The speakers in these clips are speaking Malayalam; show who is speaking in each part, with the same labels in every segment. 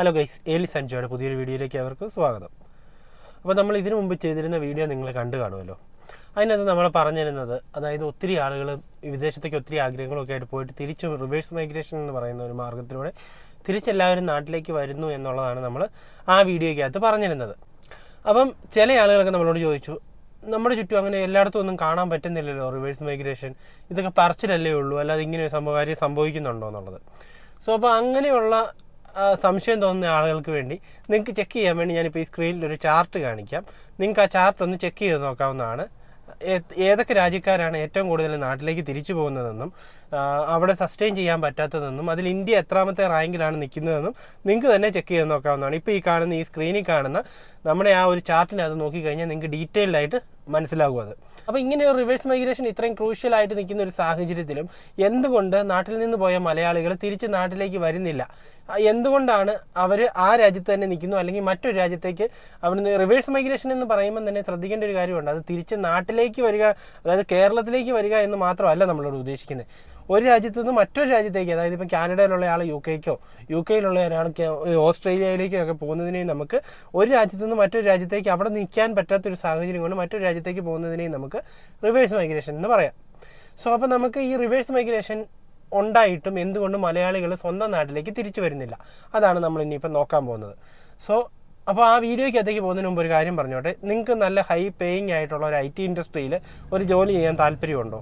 Speaker 1: ഹലോ ഗൈസ് ഏലി സഞ്ജയുടെ പുതിയൊരു വീഡിയോയിലേക്ക് അവർക്ക് സ്വാഗതം. അപ്പോൾ നമ്മൾ ഇതിനു മുമ്പ് ചെയ്തിരുന്ന വീഡിയോ നിങ്ങൾ കണ്ടു കാണുമല്ലോ. അതിനകത്ത് നമ്മൾ പറഞ്ഞിരുന്നത് അതായത് ഒത്തിരി ആളുകൾ വിദേശത്തേക്ക് ഒത്തിരി ആഗ്രഹങ്ങളൊക്കെ ആയിട്ട് പോയിട്ട് തിരിച്ച് റിവേഴ്സ് മൈഗ്രേഷൻ എന്ന് പറയുന്ന ഒരു മാർഗത്തിലൂടെ തിരിച്ചെല്ലാവരും നാട്ടിലേക്ക് വരുന്നു എന്നുള്ളതാണ് നമ്മൾ ആ വീഡിയോയ്ക്കകത്ത് പറഞ്ഞിരുന്നത്. അപ്പം ചില ആളുകളൊക്കെ നമ്മളോട് ചോദിച്ചു നമ്മുടെ ചുറ്റും അങ്ങനെ എല്ലായിടത്തും ഒന്നും കാണാൻ പറ്റുന്നില്ലല്ലോ റിവേഴ്സ് മൈഗ്രേഷൻ ഇതൊക്കെ പറച്ചിലല്ലേ ഉള്ളൂ? അല്ലാതെ ഇങ്ങനെ ഒരു സംഭവം കാര്യം സംഭവിക്കുന്നുണ്ടോ? എന്നുള്ളത്. സോ അപ്പോൾ അങ്ങനെയുള്ള സംശയം തോന്നുന്ന ആളുകൾക്ക് വേണ്ടി നിങ്ങൾക്ക് ചെക്ക് ചെയ്യാൻ വേണ്ടി ഞാനിപ്പോൾ ഈ സ്ക്രീനിൽ ഒരു ചാർട്ട് കാണിക്കാം. നിങ്ങൾക്ക് ആ ചാർട്ട് ഒന്ന് ചെക്ക് ചെയ്ത് നോക്കാവുന്നതാണ്. ഏതൊക്കെ രാജ്യക്കാരാണ് ഏറ്റവും കൂടുതൽ നാട്ടിലേക്ക് തിരിച്ചു പോകുന്നതെന്നും അവിടെ സസ്റ്റെയിൻ ചെയ്യാൻ പറ്റാത്തതെന്നും അതിൽ ഇന്ത്യ എത്രാമത്തെ റാങ്കിലാണ് നിൽക്കുന്നതെന്നും നിങ്ങൾക്ക് തന്നെ ചെക്ക് ചെയ്ത് നോക്കാവുന്നതാണ്. ഇപ്പോൾ ഈ കാണുന്ന ഈ സ്ക്രീനിൽ കാണുന്ന നമ്മുടെ ആ ഒരു ചാർട്ടിനകത്ത് നോക്കിക്കഴിഞ്ഞാൽ നിങ്ങൾക്ക് ഡീറ്റെയിൽഡ് ആയിട്ട് മനസ്സിലാകും അത്. അപ്പോൾ ഇങ്ങനെ ഒരു റിവേഴ്സ് മൈഗ്രേഷൻ ഇത്രയും ക്രൂഷ്യൽ ആയിട്ട് നിൽക്കുന്ന ഒരു സാഹചര്യത്തിലും എന്തുകൊണ്ട് നാട്ടിൽ നിന്ന് പോയ മലയാളികൾ തിരിച്ച് നാട്ടിലേക്ക് വരുന്നില്ല? എന്തുകൊണ്ടാണ് അവർ ആ രാജ്യത്ത് തന്നെ നിൽക്കുന്നു? അല്ലെങ്കിൽ മറ്റൊരു രാജ്യത്തേക്ക് അവിടുന്ന് റിവേഴ്സ് മൈഗ്രേഷൻ എന്ന് പറയുമ്പോൾ തന്നെ ശ്രദ്ധിക്കേണ്ട ഒരു കാര്യമുണ്ട്. അത് തിരിച്ച് നാട്ടിലേക്ക് വരിക അതായത് കേരളത്തിലേക്ക് വരിക എന്ന് മാത്രമല്ല നമ്മളോട് ഉദ്ദേശിക്കുന്നത്. ഒരു രാജ്യത്ത് നിന്ന് മറ്റൊരു രാജ്യത്തേക്ക് അതായത് ഇപ്പം കാനഡയിലുള്ള ആൾ യു കെക്കോ യു കെയിലുള്ള ഒരാൾ ഓസ്ട്രേലിയയിലേക്കോ ഒക്കെ പോകുന്നതിനെയും നമുക്ക് ഒരു രാജ്യത്ത് നിന്ന് മറ്റൊരു രാജ്യത്തേക്ക് അവിടെ നിൽക്കാൻ പറ്റാത്തൊരു സാഹചര്യം കൊണ്ട് മറ്റൊരു രാജ്യത്തേക്ക് പോകുന്നതിനെയും നമുക്ക് റിവേഴ്സ് മൈഗ്രേഷൻ എന്ന് പറയാം. സോ അപ്പോൾ നമുക്ക് ഈ റിവേഴ്സ് മൈഗ്രേഷൻ ഉണ്ടായിട്ടും എന്തുകൊണ്ട് മലയാളികൾ സ്വന്തം നാട്ടിലേക്ക് തിരിച്ചു വരുന്നില്ല. അതാണ് നമ്മൾ ഇനിയിപ്പോൾ നോക്കാൻ പോകുന്നത്. സോ അപ്പോൾ ആ വീഡിയോയ്ക്ക് അത്തേക്ക് പോകുന്നതിന് മുമ്പ് ഒരു കാര്യം പറഞ്ഞോട്ടെ. നിങ്ങൾക്ക് നല്ല ഹൈ പേയിങ് ആയിട്ടുള്ള ഒരു ഐ ടി ഇൻഡസ്ട്രിയിൽ ഒരു ജോലി ചെയ്യാൻ താല്പര്യമുണ്ടോ?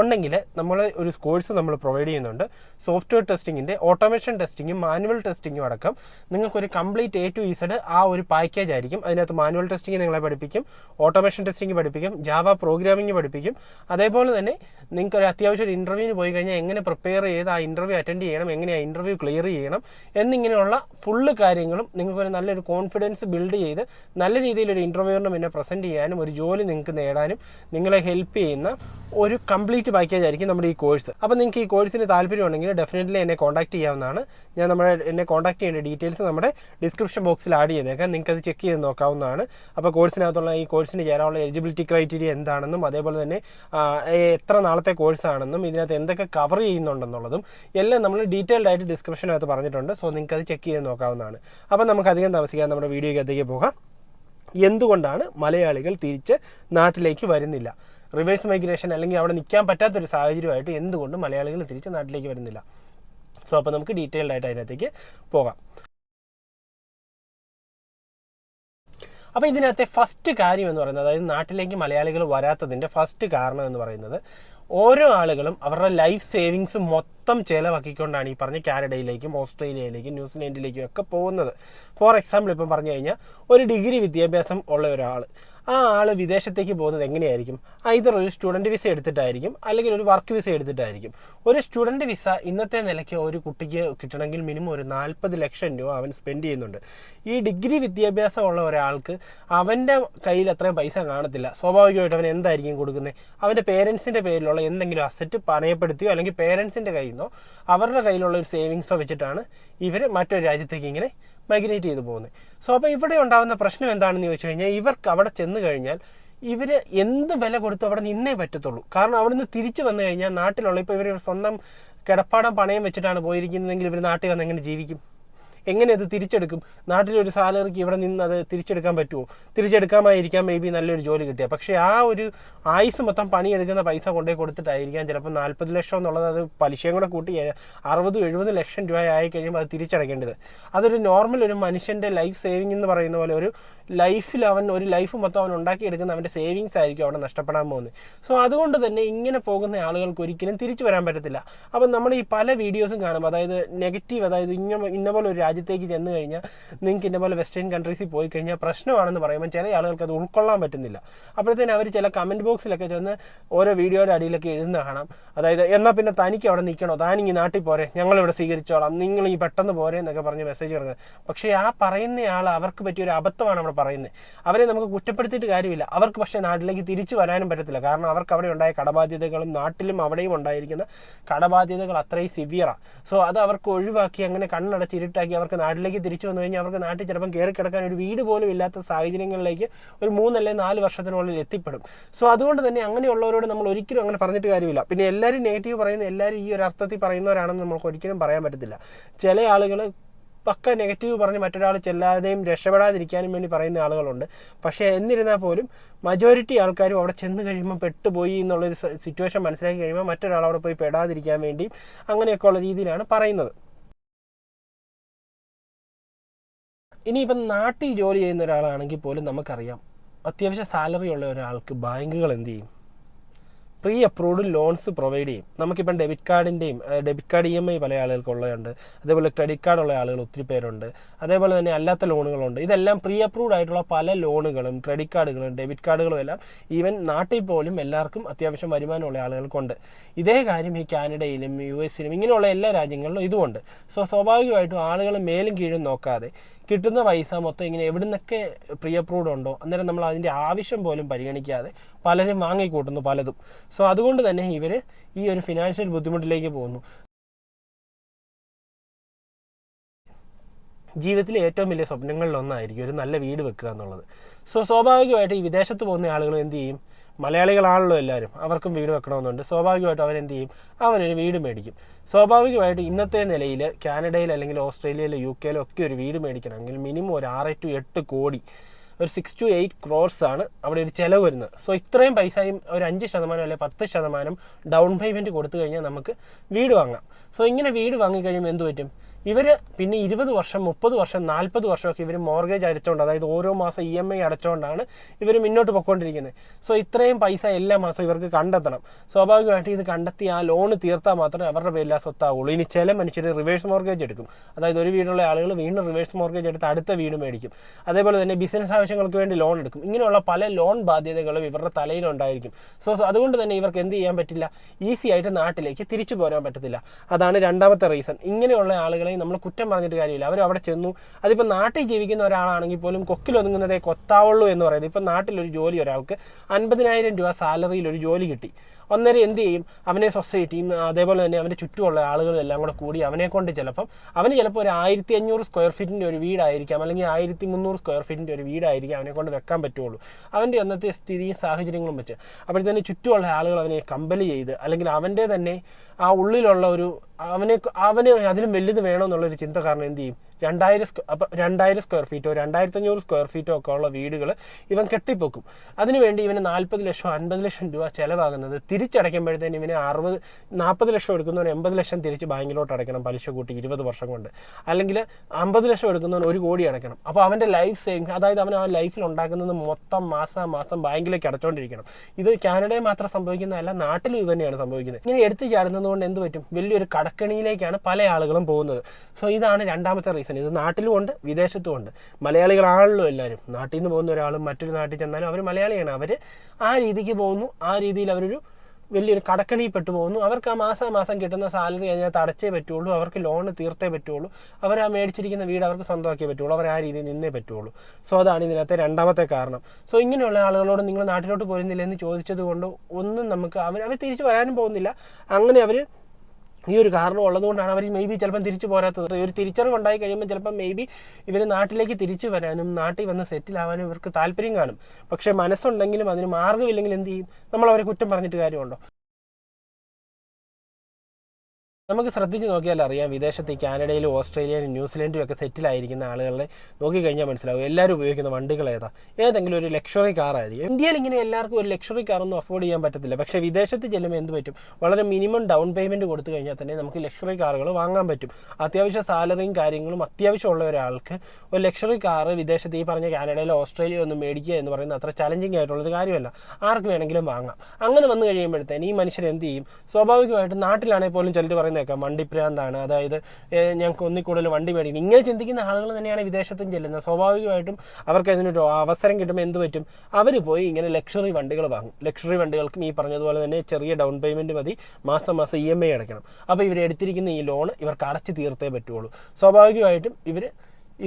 Speaker 1: ഉണ്ടെങ്കിൽ നമ്മൾ ഒരു കോഴ്സ് നമ്മൾ പ്രൊവൈഡ് ചെയ്യുന്നുണ്ട്. സോഫ്റ്റ്വെയർ ടെസ്റ്റിങ്ങിന്റെ ഓട്ടോമേഷൻ ടെസ്റ്റിങ്ങും മാനുവൽ ടെസ്റ്റിങ്ങും അടക്കം. നിങ്ങൾക്കൊരു കംപ്ലീറ്റ് എ ടു ഇസഡ് ആ ഒരു പാക്കേജ് ആയിരിക്കും. അതിനകത്ത് മാനുവൽ ടെസ്റ്റിംഗ് നിങ്ങളെ പഠിപ്പിക്കും ഓട്ടോമേഷൻ ടെസ്റ്റിംഗ് പഠിപ്പിക്കും ജാവ പ്രോഗ്രാമിംഗ് പഠിപ്പിക്കും. അതേപോലെ തന്നെ നിങ്ങൾക്ക് ഒരു അത്യാവശ്യം ഒരു ഇന്റർവ്യൂവിന് പോയി കഴിഞ്ഞാൽ എങ്ങനെ പ്രിപ്പയർ ചെയ്ത് ആ ഇന്റർവ്യൂ അറ്റൻഡ് ചെയ്യണം എങ്ങനെ ആ ഇന്റർവ്യൂ ക്ലിയർ ചെയ്യണം എന്നിങ്ങനെയുള്ള ഫുള്ള് കാര്യങ്ങളും നിങ്ങൾക്കൊരു നല്ലൊരു കോൺഫിഡൻസ് ബിൽഡ് ചെയ്ത് നല്ല രീതിയിൽ ഒരു ഇന്റർവ്യൂവിന് മുന്നേ പ്രസന്റ് ചെയ്യാനും ഒരു ജോലി നിങ്ങൾക്ക് നേടാനും നിങ്ങളെ ഹെൽപ്പ് ചെയ്യുന്ന ഒരു കംപ്ലീറ്റ് പാക്കേജ് ആയിരിക്കും നമ്മുടെ ഈ കോഴ്സ് അപ്പോൾ നിങ്ങൾക്ക് ഈ കോഴ്സിന് താല്പര്യമുണ്ടെങ്കിൽ ഡെഫിനറ്റ്ലി എന്നെ കോൺടാക്ട് ചെയ്യാവുന്നതാണ്. ഞാൻ നമ്മുടെ എന്നെ കോൺടാക്ട് ചെയ്യേണ്ട ഡീറ്റെയിൽസ് നമ്മുടെ ഡിസ്ക്രിപ്ഷൻ ബോക്സിൽ ആഡ് ചെയ്തേക്കാം. നിങ്ങൾക്ക് അത് ചെക്ക് ചെയ്ത് നോക്കാവുന്നതാണ്. അപ്പോൾ കോഴ്സിനകത്തുള്ള ഈ കോഴ്സിന് ചേരാനുള്ള എലിജിബിലിറ്റി ക്രൈറ്റീരിയ എന്താണെന്നും അതേപോലെ തന്നെ എത്ര നാളത്തെ കോഴ്സാണെന്നും ഇതിനകത്ത് എന്തൊക്കെ കവർ ചെയ്യുന്നുണ്ടെന്നുള്ളതും എല്ലാം നമ്മൾ ഡീറ്റെയിൽഡ് ആയിട്ട് ഡിസ്ക്രിപ്ഷനകത്ത് പറഞ്ഞിട്ടുണ്ട്. സോ നിങ്ങൾക്ക് അത് ചെക്ക് ചെയ്ത് നോക്കാവുന്നതാണ്. അപ്പോൾ നമുക്ക് അധികം താമസിക്കാൻ നമ്മുടെ വീഡിയോയ്ക്ക് അധികം പോകാം. എന്തുകൊണ്ടാണ് മലയാളികൾ തിരിച്ച് നാട്ടിലേക്ക് വരുന്നില്ല? റിവേഴ്സ് മൈഗ്രേഷൻ അല്ലെങ്കിൽ അവിടെ നിൽക്കാൻ പറ്റാത്തൊരു സാഹചര്യമായിട്ട് എന്തുകൊണ്ട് മലയാളികൾ തിരിച്ച് നാട്ടിലേക്ക് വരുന്നില്ല. സോ അപ്പോൾ നമുക്ക് ഡീറ്റെയിൽഡ് ആയിട്ട് അതിനകത്തേക്ക് പോകാം. അപ്പോൾ ഇതിനകത്തെ ഫസ്റ്റ് കാര്യം എന്ന് പറയുന്നത് അതായത് നാട്ടിലേക്ക് മലയാളികൾ വരാത്തതിന്റെ ഫസ്റ്റ് കാരണം എന്ന് പറയുന്നത് ഓരോ ആളുകളും അവരുടെ ലൈഫ് സേവിങ്സ് മൊത്തം ചിലവാക്കിക്കൊണ്ടാണ് ഈ പറഞ്ഞ കാനഡയിലേക്കും ഓസ്ട്രേലിയയിലേക്കും ന്യൂസിലൻഡിലേക്കും ഒക്കെ പോകുന്നത്. ഫോർ എക്സാമ്പിൾ ഇപ്പം പറഞ്ഞു കഴിഞ്ഞാൽ ഒരു ഡിഗ്രി വിദ്യാഭ്യാസം ഉള്ള ഒരാൾ ആ ആൾ വിദേശത്തേക്ക് പോകുന്നത് എങ്ങനെയായിരിക്കും? ഐതർ ഒരു സ്റ്റുഡന്റ് വിസ എടുത്തിട്ടായിരിക്കും അല്ലെങ്കിൽ ഒരു വർക്ക് വിസ എടുത്തിട്ടായിരിക്കും. ഒരു സ്റ്റുഡന്റ് വിസ ഇന്നത്തെ നിലയ്ക്ക് ഒരു കുട്ടിക്ക് കിട്ടണമെങ്കിൽ മിനിമം ഒരു നാൽപ്പത് ലക്ഷം രൂപ അവൻ സ്പെൻഡ് ചെയ്യുന്നുണ്ട്. ഈ ഡിഗ്രി വിദ്യാഭ്യാസം ഉള്ള ഒരാൾക്ക് അവന്റെ കയ്യിൽ അത്രയും പൈസ കാണത്തില്ല. സ്വാഭാവികമായിട്ട് അവൻ എന്തായിരിക്കും കൊടുക്കുന്നത്? അവന്റെ പേരൻസിന്റെ പേരിലുള്ള എന്തെങ്കിലും അസറ്റ് പണയപ്പെടുത്തിയോ അല്ലെങ്കിൽ പേരൻസിന്റെ കയ്യിൽ നിന്നോ അവരുടെ കയ്യിലുള്ള ഒരു സേവിങ്സോ വെച്ചിട്ടാണ് ഇവർ മറ്റൊരു രാജ്യത്തേക്ക് ഇങ്ങനെ മൈഗ്രേറ്റ് ചെയ്തു പോകുന്നത് സോ അപ്പോൾ ഇവിടെ ഉണ്ടാകുന്ന പ്രശ്നം എന്താണെന്ന് ചോദിച്ചു കഴിഞ്ഞാൽ ഇവർക്ക് അവിടെ ചെന്ന് കഴിഞ്ഞാൽ ഇവർ എന്ത് വില കൊടുത്തു അവിടെ നിന്നേ പറ്റത്തുള്ളൂ. കാരണം അവിടെ നിന്ന് തിരിച്ചു വന്നു കഴിഞ്ഞാൽ നാട്ടിലുള്ള ഇപ്പോൾ ഇവർ സ്വന്തം കിടപ്പാടം പണയം വെച്ചിട്ടാണ് പോയിരിക്കുന്നതെങ്കിൽ ഇവർ നാട്ടിൽ വന്ന് എങ്ങനെ ജീവിക്കും? എങ്ങനെ അത് തിരിച്ചെടുക്കും? നാട്ടിലൊരു സാലറിക്ക് ഇവിടെ നിന്ന് അത് തിരിച്ചെടുക്കാൻ പറ്റുമോ? തിരിച്ചെടുക്കാമായിരിക്കാം മേ ബി നല്ലൊരു ജോലി കിട്ടിയ. പക്ഷേ ആ ഒരു ആയുസ് മൊത്തം പണിയെടുക്കുന്ന പൈസ കൊണ്ടുപോയി കൊടുത്തിട്ടായിരിക്കാം ചിലപ്പോൾ നാൽപ്പത് ലക്ഷം എന്നുള്ളത് അത് പലിശയും കൂടെ കൂട്ടി അറുപത് എഴുപത് ലക്ഷം രൂപ ആയി കഴിയുമ്പോൾ അത് തിരിച്ചടക്കേണ്ടത് അതൊരു നോർമൽ ഒരു മനുഷ്യന്റെ ലൈഫ് സേവിങ് എന്ന് പറയുന്ന പോലെ ഒരു ലൈഫിൽ അവൻ ഒരു ലൈഫ് മൊത്തം അവൻ ഉണ്ടാക്കിയെടുക്കുന്ന അവന്റെ സേവിങ്സ് ആയിരിക്കും അവിടെ നഷ്ടപ്പെടാൻ പോകുന്നത്. സോ അതുകൊണ്ട് തന്നെ ഇങ്ങനെ പോകുന്ന ആളുകൾക്ക് ഒരിക്കലും തിരിച്ചു വരാൻ പറ്റത്തില്ല. അപ്പം നമ്മൾ ഈ പല വീഡിയോസും കാണും അതായത് നെഗറ്റീവ് അതായത് ഇന്ന ഇന്ന പോലെ ഒരു രാജ്യത്തേക്ക് ചെന്ന് കഴിഞ്ഞാൽ നിങ്ങൾക്ക് ഇന്ന പോലെ വെസ്റ്റേൺ കൺട്രീസിൽ പോയി കഴിഞ്ഞാൽ പ്രശ്നമാണെന്ന് പറയുമ്പോൾ ചില ആളുകൾക്ക് അത് ഉൾക്കൊള്ളാൻ പറ്റുന്നില്ല. അപ്പോഴത്തേനും അവർ ചില കമന്റ് ബോക്സിലൊക്കെ ചെന്ന് ഓരോ വീഡിയോയുടെ അടിയിലൊക്കെ എഴുതുന്ന കാണാം. അതായത് എന്നാൽ പിന്നെ തനിക്ക് അവിടെ നിൽക്കണോ? താനിങ്ങി നാട്ടിൽ പോരെ. ഞങ്ങളിവിടെ സ്വീകരിച്ചോളാം. നിങ്ങൾ ഈ പെട്ടെന്ന് പോരെ എന്നൊക്കെ പറഞ്ഞ് മെസ്സേജ് കിടക്കുന്നത് പക്ഷേ ആ പറയുന്നയാൾ അവർക്ക് പറ്റിയ ഒരു അബദ്ധമാണ് അവിടെ പറയുന്നത് അവരെ നമുക്ക് കുറ്റപ്പെടുത്തിയിട്ട് കാര്യമില്ല. അവർക്ക് പക്ഷേ നാട്ടിലേക്ക് തിരിച്ചു വരാനും പറ്റത്തില്ല. കാരണം അവർക്ക് അവിടെ ഉണ്ടായ കടബാധ്യതകളും നാട്ടിലും അവിടെയും ഉണ്ടായിരിക്കുന്ന കടബാധ്യതകൾ അത്രയും സിവിയറാണ് സോ അത് അവർക്ക് ഒഴിവാക്കി അങ്ങനെ കണ്ണടച്ച് ഇരുട്ടാക്കി അവർക്ക് നാട്ടിലേക്ക് തിരിച്ചു വന്നു കഴിഞ്ഞാൽ അവർക്ക് നാട്ടിൽ ചിലപ്പം കയറി കിടക്കാൻ ഒരു വീട് പോലും ഇല്ലാത്ത സാഹചര്യങ്ങളിലേക്ക് ഒരു മൂന്നല്ലേ നാല് വർഷത്തിനുള്ളിൽ എത്തിപ്പെടും. സോ അതുകൊണ്ട് തന്നെ അങ്ങനെയുള്ളവരോട് നമ്മൾ ഒരിക്കലും അങ്ങനെ പറഞ്ഞിട്ട് കാര്യമില്ല. പിന്നെ എല്ലാവരും നെഗറ്റീവ് പറയുന്ന എല്ലാവരും ഈ ഒരു അർത്ഥത്തിൽ പറയുന്നവരാണെന്ന് നമുക്ക് ഒരിക്കലും പറയാൻ പറ്റത്തില്ല. ചില ആളുകൾ പക്ക നെഗറ്റീവ് പറഞ്ഞ് മറ്റൊരാൾ ചെല്ലാതെയും രക്ഷപ്പെടാതിരിക്കാനും വേണ്ടി പറയുന്ന ആളുകളുണ്ട്. പക്ഷേ എന്നിരുന്നാൽ പോലും മജോറിറ്റി ആൾക്കാരും അവിടെ ചെന്ന് കഴിയുമ്പോൾ പെട്ടുപോയി എന്നുള്ളൊരു സിറ്റുവേഷൻ മനസ്സിലാക്കി കഴിയുമ്പോൾ മറ്റൊരാൾ അവിടെ പോയി പെടാതിരിക്കാൻ വേണ്ടി അങ്ങനെയൊക്കെ ഉള്ള രീതിയിലാണ് പറയുന്നത്. ഇനിയിപ്പം നാട്ടിൽ ജോലി ചെയ്യുന്ന ഒരാളാണെങ്കിൽ പോലും നമുക്കറിയാം അത്യാവശ്യം സാലറി ഉള്ള ഒരാൾക്ക് ബാങ്കുകൾ എന്ത് ചെയ്യും? പ്രീ അപ്രൂവ്ഡ് ലോൺസ് പ്രൊവൈഡ് ചെയ്യും. നമുക്കിപ്പം debit കാർഡിന്റെയും debit card E M I പല ആളുകൾക്കുള്ളതുണ്ട് അതേപോലെ ക്രെഡിറ്റ് കാർഡുള്ള ആളുകൾ ഒത്തിരി പേരുണ്ട്. അതേപോലെ തന്നെ അല്ലാത്ത ലോണുകളുണ്ട്. ഇതെല്ലാം പ്രീ അപ്രൂവ്ഡ് ആയിട്ടുള്ള പല ലോണുകളും ക്രെഡിറ്റ് കാർഡുകളും ഡെബിറ്റ് കാർഡുകളും എല്ലാം ഈവൻ നാട്ടിൽ പോലും എല്ലാവർക്കും അത്യാവശ്യം വരുമാനമുള്ള ആളുകൾക്കുണ്ട്. ഇതേ കാര്യം ഈ കാനഡയിലും യു എസിലും ഇങ്ങനെയുള്ള എല്ലാ രാജ്യങ്ങളിലും ഇതുമുണ്ട്. സോ സ്വാഭാവികമായിട്ടും ആളുകൾ മേലും കീഴും നോക്കാതെ കിട്ടുന്ന പൈസ മൊത്തം ഇങ്ങനെ എവിടെ നിന്നൊക്കെ പ്രീ അപ്രൂവ്ഡ് ഉണ്ടോ അന്നേരം നമ്മൾ അതിന്റെ ആവശ്യം പോലും പരിഗണിക്കാതെ പലരും വാങ്ങിക്കൂട്ടുന്നു പലതും. സോ അതുകൊണ്ട് തന്നെ ഇവർ ഈ ഒരു ഫിനാൻഷ്യൽ ബുദ്ധിമുട്ടിലേക്ക് പോകുന്നു. ജീവിതത്തിലെ ഏറ്റവും വലിയ സ്വപ്നങ്ങളിലൊന്നായിരിക്കും ഒരു നല്ല വീട് വെക്കുക എന്നുള്ളത്. സോ സ്വാഭാവികമായിട്ട് ഈ വിദേശത്ത് പോകുന്ന ആളുകൾ എന്ത് ചെയ്യും? മലയാളികളാണല്ലോ എല്ലാവരും. അവർക്കും വീട് വെക്കണമെന്നുണ്ട്. സ്വാഭാവികമായിട്ടും അവരെന്ത് ചെയ്യും? അവനൊരു വീട് മേടിക്കും. സ്വാഭാവികമായിട്ടും ഇന്നത്തെ നിലയിൽ കാനഡയിൽ അല്ലെങ്കിൽ ഓസ്ട്രേലിയയിലോ യു കെയിലോ ഒക്കെ ഒരു വീട് മേടിക്കണമെങ്കിൽ മിനിമം ഒരു ആറ് ടു എട്ട് കോടി ഒരു സിക്സ് ടു എയ്റ്റ് ക്രോർസ് ആണ് അവിടെ ഒരു ചിലവ് വരുന്നത്. സോ ഇത്രയും പൈസയും ഒരു അഞ്ച് ശതമാനം അല്ലെങ്കിൽ പത്ത് ശതമാനം ഡൗൺ പേയ്മെന്റ് കൊടുത്തു കഴിഞ്ഞാൽ നമുക്ക് വീട് വാങ്ങാം. സോ ഇങ്ങനെ വീട് വാങ്ങിക്കഴിയുമ്പോൾ എന്ത് പറ്റും? ഇവർ പിന്നെ ഇരുപത് വർഷം മുപ്പത് വർഷം നാൽപ്പത് വർഷമൊക്കെ ഇവർ മോർഗേജ് അടച്ചുകൊണ്ട് അതായത് ഓരോ മാസം ഇ എം ഐ അടച്ചുകൊണ്ടാണ് ഇവർ മുന്നോട്ട് പൊയ്ക്കൊണ്ടിരിക്കുന്നത് സോ ഇത്രയും പൈസ എല്ലാ മാസവും ഇവർക്ക് കണ്ടെത്തണം. സ്വാഭാവികമായിട്ട് ഇത് കണ്ടെത്തി ആ ലോൺ തീർത്താൽ മാത്രമേ അവരുടെ പേരിൽ ആ സ്വത്താവുള്ളൂ. ഇനി ചില മനുഷ്യർ റിവേഴ്സ് മോർഗേജ് എടുക്കും. അതായത് ഒരു വീടുള്ള ആളുകൾ വീണ്ടും റിവേഴ്സ് മോർഗേജ് എടുത്ത് അടുത്ത വീട് മേടിക്കും. അതേപോലെ തന്നെ ബിസിനസ് ആവശ്യങ്ങൾക്ക് വേണ്ടി ലോൺ എടുക്കും. ഇങ്ങനെയുള്ള പല ലോൺ ബാധ്യതകളും ഇവരുടെ തലയിലുണ്ടായിരിക്കും സോ അതുകൊണ്ട് തന്നെ ഇവർക്ക് എന്ത് ചെയ്യാൻ പറ്റില്ല? ഈസി ആയിട്ട് നാട്ടിലേക്ക് തിരിച്ചു പോരാൻ പറ്റത്തില്ല. അതാണ് രണ്ടാമത്തെ റീസൺ ഇങ്ങനെയുള്ള ആളുകളെ നമ്മൾ കുറ്റം പറഞ്ഞിട്ട് കാര്യമില്ല. അവർ അവിടെ ചെന്നു. അതിപ്പോൾ നാട്ടിൽ ജീവിക്കുന്ന ഒരാളാണെങ്കിൽ പോലും കൊക്കിലൊതുങ്ങുന്നതേ കൊത്താവുള്ളൂ എന്ന് പറയുന്നത്. ഇപ്പം നാട്ടിലൊരു ജോലി ഒരാൾക്ക് അൻപതിനായിരം രൂപ സാലറിയിൽ ഒരു ജോലി കിട്ടി. അന്നേരം എന്ത് ചെയ്യും? അവനെ സൊസൈറ്റിയും അതേപോലെ തന്നെ അവന്റെ ചുറ്റുമുള്ള ആളുകളും എല്ലാം കൂടെ കൂടി അവനെ കൊണ്ട് ചിലപ്പം അവന് ചിലപ്പോൾ ഒരു ആയിരത്തി അഞ്ഞൂറ് സ്ക്വയർ ഫീറ്റിന്റെ ഒരു വീടായിരിക്കാം. അല്ലെങ്കിൽ ആയിരത്തി മുന്നൂറ് സ്ക്വയർ ഫീറ്റിന്റെ ഒരു വീടായിരിക്കും അവനെ കൊണ്ട് വെക്കാൻ പറ്റുള്ളൂ. അവന്റെ അന്നത്തെ സ്ഥിതിയും സാഹചര്യങ്ങളും വെച്ച്. അപ്പോഴത്തേന് ചുറ്റുമുള്ള ആളുകൾ അവനെ കമ്പലി ചെയ്ത് അല്ലെങ്കിൽ അവന്റെ തന്നെ ആ ഉള്ളിലുള്ള ഒരു അവനെ അവന് അതിലും വലുത് വേണമെന്നുള്ളൊരു ചിന്ത കാരണം എന്ത് ചെയ്യും? രണ്ടായിരം അപ്പം രണ്ടായിരം സ്ക്വയർ ഫീറ്റോ രണ്ടായിരത്തി അഞ്ഞൂറ് സ്ക്വയർ ഫീറ്റോ ഒക്കെ ഉള്ള വീടുകൾ ഇവൻ കെട്ടിപ്പൊക്കും. അതിനുവേണ്ടി ഇവന് നാൽപ്പത് ലക്ഷം അൻപത് ലക്ഷം രൂപ ചിലവാകുന്നത് തിരിച്ചടയ്ക്കുമ്പോഴത്തേന് ഇവന് അറുപത് നാൽപ്പത് ലക്ഷം എടുക്കുന്നവന് എൺപത് ലക്ഷം തിരിച്ച് ബാങ്കിലോട്ട് അടയ്ക്കണം പലിശ കൂട്ടി ഇരുപത് വർഷം കൊണ്ട്. അല്ലെങ്കിൽ അമ്പത് ലക്ഷം എടുക്കുന്നവൻ ഒരു കോടി അടയ്ക്കണം. അപ്പോൾ അവന്റെ ലൈഫ് സേവിങ് അതായത് അവൻ ആ ലൈഫിൽ ഉണ്ടാക്കുന്നത് മൊത്തം മാസം മാസം ബാങ്കിലേക്ക് അടച്ചുകൊണ്ടിരിക്കണം ഇത് കാനഡയിൽ മാത്രം സംഭവിക്കുന്നതല്ല നാട്ടിലും ഇത് തന്നെയാണ് സംഭവിക്കുന്നത്. ഇങ്ങനെ എടുത്തു ചാടുന്നത് കൊണ്ട് എന്ത് പറ്റും? വലിയൊരു കടക്കണിയിലേക്കാണ് പല ആളുകളും പോകുന്നത്. സോ ഇതാണ് രണ്ടാമത്തെ റീസൺ ഇത് നാട്ടിലും ഉണ്ട് വിദേശത്തും ഉണ്ട്. മലയാളികളാണല്ലോ എല്ലാവരും. നാട്ടിൽ നിന്ന് പോകുന്ന ഒരാളും മറ്റൊരു നാട്ടിൽ ചെന്നാലും അവർ മലയാളിയാണ്. അവർ ആ രീതിക്ക് പോകുന്നു. ആ രീതിയിൽ അവരൊരു വലിയൊരു കടക്കണിയിൽപ്പെട്ടു പോകുന്നു. അവർക്ക് ആ മാസം മാസം കിട്ടുന്ന സാലറി അതിനകത്ത് അടച്ചേ പറ്റുള്ളൂ. അവർക്ക് ലോൺ തീർത്തേ പറ്റുള്ളൂ. അവർ ആ മേടിച്ചിരിക്കുന്ന വീട് അവർക്ക് സ്വന്തമാക്കിയേ പറ്റുള്ളൂ. അവർ ആ രീതിയിൽ നിന്നേ പറ്റുള്ളൂ. സോ അതാണ് ഇതിനകത്തെ രണ്ടാമത്തെ കാരണം. സോ ഇങ്ങനെയുള്ള ആളുകളോട് നിങ്ങൾ നാട്ടിലോട്ട് പോരുന്നില്ല എന്ന് ചോദിച്ചത് കൊണ്ട് ഒന്നും നമുക്ക് അവർ അവർ തിരിച്ചു വരാനും പോകുന്നില്ല. അങ്ങനെ അവർ ഈ ഒരു കാരണം ഉള്ളതുകൊണ്ടാണ് അവർ മേ ബി ചിലപ്പം തിരിച്ചു പോരാത്തത്. ഒരു തിരിച്ചറിവ് ഉണ്ടായി കഴിയുമ്പോൾ ചിലപ്പം മേ ബി ഇവർ നാട്ടിലേക്ക് തിരിച്ചു വരാനും നാട്ടിൽ വന്ന് സെറ്റിൽ ആവാനും ഇവർക്ക് താല്പര്യം കാണും. പക്ഷേ മനസ്സുണ്ടെങ്കിലും അതിന് മാർഗമില്ലെങ്കിൽ എന്ത് ചെയ്യും? നമ്മൾ അവരെ കുറ്റം പറഞ്ഞിട്ട് കാര്യമുണ്ടോ? നമുക്ക് ശ്രദ്ധിച്ച് നോക്കിയാൽ അറിയാം വിദേശത്ത് കാനഡയിലും ഓസ്ട്രേലിയയിലും ന്യൂസിലൻഡിലും ഒക്കെ സെറ്റിലായിരിക്കുന്ന ആളുകളെ നോക്കിക്കഴിഞ്ഞാൽ മനസ്സിലാവും എല്ലാവരും ഉപയോഗിക്കുന്ന വണ്ടികൾ ഏതാ? ഏതെങ്കിലും ഒരു ലക്ഷറി കാർ ആയിരിക്കും. ഇന്ത്യയിൽ ഇങ്ങനെ എല്ലാവർക്കും ഒരു ലക്ഷറി കാറൊന്നും അഫോർഡ് ചെയ്യാൻ പറ്റത്തില്ല. പക്ഷേ വിദേശത്ത് ചെല്ലുമ്പോൾ എന്ത് പറ്റും? വളരെ മിനിമം ഡൗൺ പേയ്മെന്റ് കൊടുത്തു കഴിഞ്ഞാൽ തന്നെ നമുക്ക് ലക്ഷറി കാറുകൾ വാങ്ങാൻ പറ്റും. അത്യാവശ്യ സാലറിയും കാര്യങ്ങളും അത്യാവശ്യമുള്ള ഒരാൾക്ക് ഒരു ലക്ഷറി കാർ വിദേശത്ത് ഈ പറഞ്ഞ കാനഡയിലോ ഓസ്ട്രേലിയയോ ഒന്നും മേടിക്കുക എന്ന് പറയുന്നത് അത്ര ചലഞ്ചിങ് ആയിട്ടുള്ളൊരു കാര്യമല്ല. ആർക്ക് വേണമെങ്കിലും വാങ്ങാം. അങ്ങനെ വന്നു കഴിയുമ്പോഴത്തേന് ഈ മനുഷ്യർ എന്ത് ചെയ്യും? സ്വാഭാവികമായിട്ടും നാട്ടിലാണെങ്കിൽ പോലും ചിലർ പറയുന്നേക്കാം വണ്ടിപ്രാന്താണ് അതായത് ഞങ്ങൾക്ക് ഒന്നിൽ കൂടുതൽ വണ്ടി മേടിക്കണം. ഇങ്ങനെ ചിന്തിക്കുന്ന ആളുകൾ തന്നെയാണ് വിദേശത്തും ചെല്ലുന്നത്. സ്വാഭാവികമായിട്ടും അവർക്ക് അതിനൊരു അവസരം കിട്ടുമ്പോൾ എന്ത് പറ്റും? അവർ പോയി ഇങ്ങനെ ലക്ഷറി വണ്ടികൾ വാങ്ങും. ലക്ഷറി വണ്ടികൾക്കും ഈ പറഞ്ഞതുപോലെ തന്നെ ചെറിയ ഡൗൺ പേയ്മെന്റ് മതി. മാസം മാസം ഇ എം ഐ അടയ്ക്കണം. അപ്പോൾ ഇവർ എടുത്തിരിക്കുന്ന ഈ ലോൺ ഇവർക്ക് അടച്ചു തീർത്തേ പറ്റുള്ളൂ. സ്വാഭാവികമായിട്ടും ഇവർ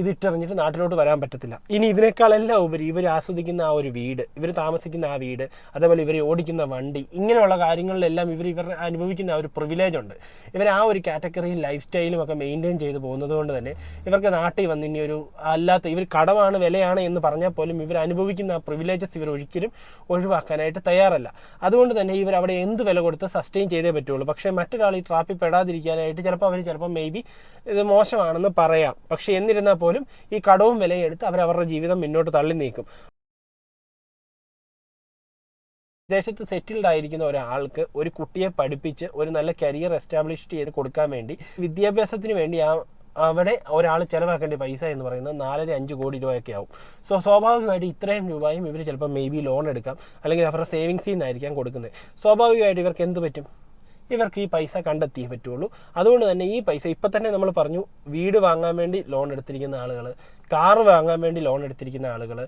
Speaker 1: ഇത് ഇട്ടെറിഞ്ഞിട്ട് നാട്ടിലോട്ട് വരാൻ പറ്റത്തില്ല. ഇനി ഇതിനേക്കാളെല്ലാം ഉപരി ഇവർ ആസ്വദിക്കുന്ന ആ ഒരു വീട് ഇവർ താമസിക്കുന്ന ആ വീട് അതേപോലെ ഇവർ ഓടിക്കുന്ന വണ്ടി ഇങ്ങനെയുള്ള കാര്യങ്ങളിലെല്ലാം ഇവർ ഇവർ അനുഭവിക്കുന്ന ആ ഒരു പ്രിവിലേജ് ഉണ്ട്. ഇവർ ആ ഒരു കാറ്റഗറിയും ലൈഫ് സ്റ്റൈലും ഒക്കെ മെയിന്റെയിൻ ചെയ്ത് പോകുന്നത് കൊണ്ട് തന്നെ ഇവർക്ക് നാട്ടിൽ വന്ന് ഇനി ഒരു അല്ലാത്ത ഇവർ കടമാണ് വിലയാണ് എന്ന് പറഞ്ഞാൽ പോലും ഇവർ അനുഭവിക്കുന്ന ആ പ്രിവിലേജസ് ഇവർ ഒരിക്കലും ഒഴിവാക്കാനായിട്ട് തയ്യാറല്ല. അതുകൊണ്ട് തന്നെ ഇവർ അവിടെ എന്ത് വില കൊടുത്ത് സസ്റ്റെയിൻ ചെയ്തേ പറ്റുള്ളൂ. പക്ഷേ മറ്റൊരാൾ ഈ ട്രാപ്പിൽ പെടാതിരിക്കാനായിട്ട് ചിലപ്പോൾ അവർ ചിലപ്പോൾ മേ ബി ഇത് മോശമാണെന്ന് പറയാം. പക്ഷേ എന്നിരുന്നാൽ പോലും ഈ കടവും വിലയെടുത്ത് അവരുടെ ജീവിതം മുന്നോട്ട് തള്ളി നീക്കും. വിദേശത്ത് സെറ്റിൽഡ് ആയിരിക്കുന്ന ഒരാൾക്ക് ഒരു കുട്ടിയെ പഠിപ്പിച്ച് ഒരു നല്ല കരിയർ എസ്റ്റാബ്ലിഷ് ചെയ്ത് കൊടുക്കാൻ വേണ്ടി വിദ്യാഭ്യാസത്തിന് വേണ്ടി ആ അവിടെ ഒരാൾ ചിലവാക്കേണ്ട പൈസ എന്ന് പറയുന്നത് നാലര അഞ്ച് കോടി രൂപയൊക്കെ ആവും. സോ സ്വാഭാവികമായിട്ട് ഇത്രയും രൂപയും ഇവർ ചിലപ്പോൾ മേ ബി ലോൺ എടുക്കാം അല്ലെങ്കിൽ അവരുടെ സേവിങ്സിൽ നിന്നായിരിക്കാം കൊടുക്കുന്നത്. സ്വാഭാവികമായിട്ട് ഇവർക്ക് എന്ത് പറ്റും? ഇവർക്ക് ഈ പൈസ കണ്ടെത്തിയേ പറ്റുള്ളൂ. അതുകൊണ്ട് തന്നെ ഈ പൈസ ഇപ്പം തന്നെ നമ്മൾ പറഞ്ഞു വീട് വാങ്ങാൻ വേണ്ടി ലോൺ എടുത്തിരിക്കുന്ന ആളുകൾ കാറ് വാങ്ങാൻ വേണ്ടി ലോൺ എടുത്തിരിക്കുന്ന ആളുകൾ